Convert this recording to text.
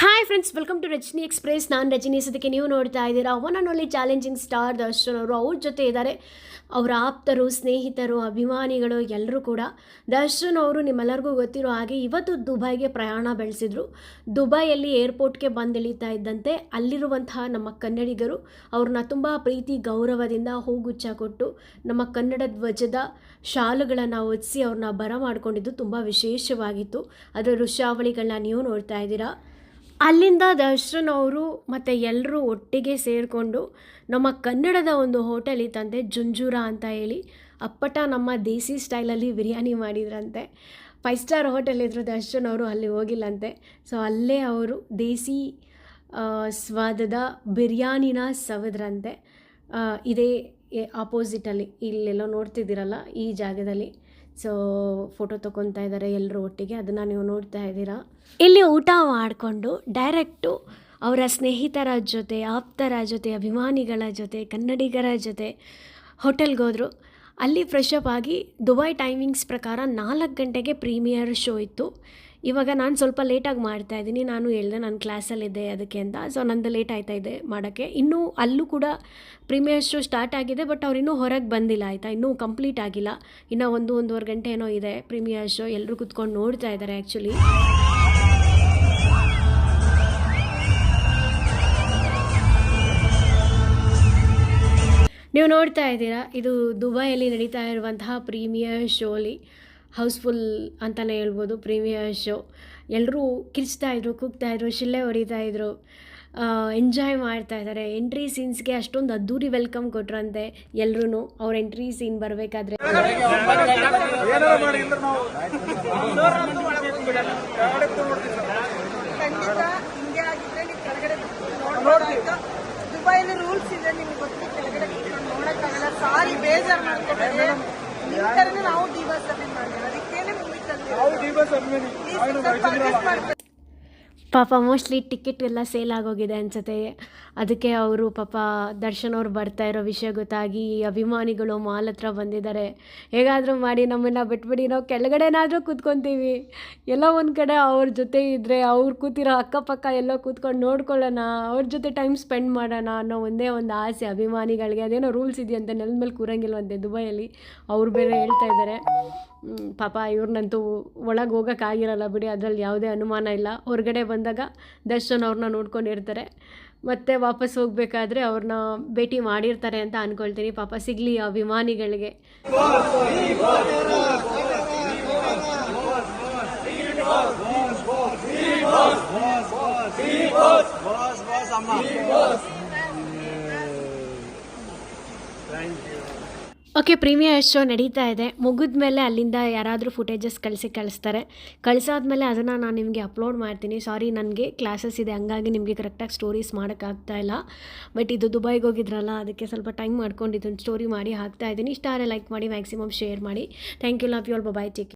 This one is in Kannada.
Hi friends welcome to Rajini express ನಾನು ರಜನಿ. ಸದಕ್ಕೆ ನೀವು ನೋಡ್ತಾ ಇದ್ದೀರಾ one and only challenging star Darshan ಅವರು ಅವ್ರ ಜೊತೆ ಇದ್ದಾರೆ. ಅವರ ಆಪ್ತರು, ಸ್ನೇಹಿತರು, ಅಭಿಮಾನಿಗಳು ಎಲ್ಲರೂ ಕೂಡ. ದರ್ಶನ್ ಅವರು ನಿಮ್ಮೆಲ್ಲರಿಗೂ ಗೊತ್ತಿರೋ ಹಾಗೆ ಇವತ್ತು ದುಬೈಗೆ ಪ್ರಯಾಣ ಬೆಳೆಸಿದ್ರು. ದುಬೈಯಲ್ಲಿ ಏರ್ಪೋರ್ಟ್ಗೆ ಬಂದು ಇಳಿತಾ ಇದ್ದಂತೆ ಅಲ್ಲಿರುವಂತಹ ನಮ್ಮ ಕನ್ನಡಿಗರು ಅವ್ರನ್ನ ತುಂಬ ಪ್ರೀತಿ, ಗೌರವದಿಂದ ಹೂಗುಚ್ಚ ಕೊಟ್ಟು ನಮ್ಮ ಕನ್ನಡ ಧ್ವಜದ ಶಾಲುಗಳನ್ನು ಒದಿಸಿ ಅವ್ರನ್ನ ಬರಮಾಡಿಕೊಂಡಿದ್ದು ತುಂಬ ವಿಶೇಷವಾಗಿತ್ತು. ಅದರ ದೃಶ್ಯಾವಳಿಗಳನ್ನ ನೀವು ನೋಡ್ತಾ ಇದ್ದೀರಾ. ಅಲ್ಲಿಂದ ದರ್ಶನ್ ಅವರು ಮತ್ತು ಎಲ್ಲರೂ ಒಟ್ಟಿಗೆ ಸೇರಿಕೊಂಡು ನಮ್ಮ ಕನ್ನಡದ ಒಂದು ಹೋಟೆಲ್ ಇತ್ತಂತೆ ಜುಂಜುರ ಅಂತ ಹೇಳಿ. ಅಪ್ಪಟ ನಮ್ಮ ದೇಸಿ ಸ್ಟೈಲಲ್ಲಿ ಬಿರಿಯಾನಿ ಮಾಡಿದ್ರಂತೆ. ಫೈವ್ ಸ್ಟಾರ್ ಹೋಟೆಲ್ ಇದ್ರು ದರ್ಶನ್ ಅವರು ಅಲ್ಲಿ ಹೋಗಿಲ್ಲಂತೆ. ಸೊ ಅಲ್ಲೇ ಅವರು ದೇಸಿ ಸ್ವಾದದ ಬಿರಿಯಾನಿನ ಸವದ್ರಂತೆ. ಇದೇ ಆಪೋಸಿಟಲ್ಲಿ ಇಲ್ಲೆಲ್ಲೋ ನೋಡ್ತಿದ್ದೀರಲ್ಲ, ಈ ಜಾಗದಲ್ಲಿ. ಸೊ ಫೋಟೋ ತೊಗೊತಾ ಇದ್ದಾರೆ ಎಲ್ಲರೂ ಒಟ್ಟಿಗೆ. ಅದನ್ನು ನೀವು ನೋಡ್ತಾ ಇದ್ದೀರಾ. ಇಲ್ಲಿ ಊಟ ಮಾಡಿಕೊಂಡು ಡೈರೆಕ್ಟು ಅವರ ಸ್ನೇಹಿತರ ಜೊತೆ, ಆಪ್ತರ ಜೊತೆ, ಅಭಿಮಾನಿಗಳ ಜೊತೆ, ಕನ್ನಡಿಗರ ಜೊತೆ ಹೋಟೆಲ್ಗೆ ಹೋದರು. ಅಲ್ಲಿ ಫ್ರೆಶ್ ಅಪ್ ಆಗಿ ದುಬೈ ಟೈಮಿಂಗ್ಸ್ ಪ್ರಕಾರ ನಾಲ್ಕು ಗಂಟೆಗೆ ಪ್ರೀಮಿಯರ್ ಶೋ ಇತ್ತು. ಇವಾಗ ನಾನು ಸ್ವಲ್ಪ ಲೇಟಾಗಿ ಮಾಡ್ತಾ ಇದ್ದೀನಿ. ನಾನು ಹೇಳಿದೆ ನಾನು ಕ್ಲಾಸಲ್ಲಿದ್ದೆ ಅದಕ್ಕೆ ಅಂತ. ಸೊ ನಂದು ಲೇಟ್ ಆಯ್ತಾ ಇದೆ ಮಾಡೋಕ್ಕೆ. ಇನ್ನೂ ಅಲ್ಲೂ ಕೂಡ ಪ್ರೀಮಿಯರ್ ಶೋ ಸ್ಟಾರ್ಟ್ ಆಗಿದೆ ಬಟ್ ಅವ್ರು ಇನ್ನೂ ಹೊರಗೆ ಬಂದಿಲ್ಲ ಆಯಿತಾ? ಇನ್ನೂ ಕಂಪ್ಲೀಟ್ ಆಗಿಲ್ಲ. ಇನ್ನೂ ಒಂದು ಒಂದೂವರೆ ಗಂಟೆ ಏನೋ ಇದೆ ಪ್ರೀಮಿಯರ್ ಶೋ ಎಲ್ಲರೂ ಕುತ್ಕೊಂಡು ನೋಡ್ತಾ ಇದ್ದಾರೆ ಆ್ಯಕ್ಚುಲಿ ನೀವು ನೋಡ್ತಾ ಇದ್ದೀರಾ? ಇದು ದುಬೈಯಲ್ಲಿ ನಡೀತಾ ಇರುವಂತಹ ಪ್ರೀಮಿಯರ್ ಶೋಲಿ ಹೌಸ್ಫುಲ್ ಅಂತಲೇ ಹೇಳ್ಬೋದು, ಪ್ರೀಮಿಯರ್ ಶೋ. ಎಲ್ಲರೂ ಕಿರ್ಚ್ತಾ ಇದ್ರು, ಕೂಗ್ತಾ ಇದ್ರು, ಶಿಲ್ಲೆ ಹೊಡಿತಾ ಇದ್ರು ಎಂಜಾಯ್ ಮಾಡ್ತಾ ಇದ್ದಾರೆ. ಎಂಟ್ರಿ ಸೀನ್ಸ್ಗೆ ಅಷ್ಟೊಂದು ಅದ್ದೂರಿ ವೆಲ್ಕಮ್ ಕೊಟ್ರಂತೆ ಎಲ್ಲರೂ ಅವ್ರ ಎಂಟ್ರಿ ಸೀನ್ ಬರಬೇಕಾದ್ರೆ. ಖಂಡಿತ ನಿಮ್ ಥರನೇ ನಾವು ಡಿವರ್ಸ್ ಅಲ್ಲಿ ಮಾಡಿ ಅದಕ್ಕೇನೆ ಮೂವಿ ನಾವು ಡಿ ಬಸ್ ಅಭಿಮಾನಿ ತಂದಿದ್ದೀವಿ ಮಾಡ್ಬೇಕು ಪಾಪ ಮೋಸ್ಟ್ಲಿ ಟಿಕೆಟ್ ಎಲ್ಲ ಸೇಲ್ ಆಗೋಗಿದೆ ಅನ್ಸುತ್ತೆ. ಅದಕ್ಕೆ ಅವರು ಪಾಪ ದರ್ಶನ್ ಅವ್ರು ಬರ್ತಾ ಇರೋ ವಿಷಯ ಗೊತ್ತಾಗಿ ಅಭಿಮಾನಿಗಳು ಮಾಲ್ ಹತ್ರ ಬಂದಿದ್ದಾರೆ. ಹೇಗಾದರೂ ಮಾಡಿ ನಮ್ಮನ್ನು ಬಿಟ್ಬಿಡಿ, ನಾವು ಕೆಳಗಡೆನಾದರೂ ಕೂತ್ಕೊತೀವಿ. ಎಲ್ಲೋ ಒಂದು ಕಡೆ ಅವ್ರ ಜೊತೆ ಇದ್ದರೆ ಅವ್ರು ಕೂತಿರೋ ಅಕ್ಕಪಕ್ಕ ಎಲ್ಲೋ ಕೂತ್ಕೊಂಡು ನೋಡ್ಕೊಳ್ಳೋಣ, ಅವ್ರ ಜೊತೆ ಟೈಮ್ ಸ್ಪೆಂಡ್ ಮಾಡೋಣ ಅನ್ನೋ ಒಂದೇ ಒಂದು ಆಸೆ ಅಭಿಮಾನಿಗಳಿಗೆ. ಅದೇನೋ ರೂಲ್ಸ್ ಇದೆಯಂತೆ, ನೆಲದ ಮೇಲೆ ಕೂರಂಗಿಲ್ವಂತೆ ದುಬೈಯಲ್ಲಿ. ಅವ್ರು ಬೇರೆ ಹೇಳ್ತಾ ಇದ್ದಾರೆ. ಪಾಪ ಇವ್ರನ್ನಂತೂ ಒಳಗೆ ಹೋಗೋಕ್ಕಾಗಿರಲ್ಲ ಬಿಡಿ, ಅದರಲ್ಲಿ ಯಾವುದೇ ಅನುಮಾನ ಇಲ್ಲ. ಹೊರಗಡೆ ಬಂದಾಗ ದರ್ಶನ್ ಅವ್ರನ್ನ ನೋಡ್ಕೊಂಡಿರ್ತಾರೆ. ಮತ್ತೆ ವಾಪಸ್ ಹೋಗಬೇಕಾದ್ರೆ ಅವ್ರನ್ನ ಭೇಟಿ ಮಾಡಿರ್ತಾರೆ ಅಂತ ಅಂದ್ಕೊಳ್ತೀನಿ ಪಾಪ ಸಿಗಲಿ ಅಭಿಮಾನಿಗಳಿಗೆ. ಓಕೆ ಪ್ರೀಮಿಯರ್ ಶೋ ನಡೀತಾ ಇದೆ. ಮುಗಿದ ಮೇಲೆ ಅಲ್ಲಿಂದ ಯಾರಾದರೂ ಫುಟೇಜಸ್ ಕಳಿಸಿ ಕಳಿಸ್ತಾರೆ. ಕಳಿಸಾದ್ಮೇಲೆ ಅದನ್ನು ನಾನು ನಿಮಗೆ ಅಪ್ಲೋಡ್ ಮಾಡ್ತೀನಿ. ಸಾರಿ ನನಗೆ ಕ್ಲಾಸಸ್ ಇದೆ. ಹಂಗಾಗಿ ನಿಮಗೆ ಕರೆಕ್ಟಾಗಿ ಸ್ಟೋರೀಸ್ ಮಾಡೋಕ್ಕಾಗ್ತಾ ಇಲ್ಲ. ಬಟ್ ಇದು ದುಬೈಗೆ ಹೋಗಿದ್ರಲ್ಲ, ಅದಕ್ಕೆ ಸ್ವಲ್ಪ ಟೈಮ್ ಮಾಡ್ಕೊಂಡು ಇದನ್ನು ಸ್ಟೋರಿ ಮಾಡಿ ಹಾಕ್ತಾ ಇದ್ದೀನಿ. ಇಷ್ಟ ಲೈಕ್ ಮಾಡಿ ಮ್ಯಾಕ್ಸಿಮಮ್ ಶೇರ್ ಮಾಡಿ. Thank you love you all bye take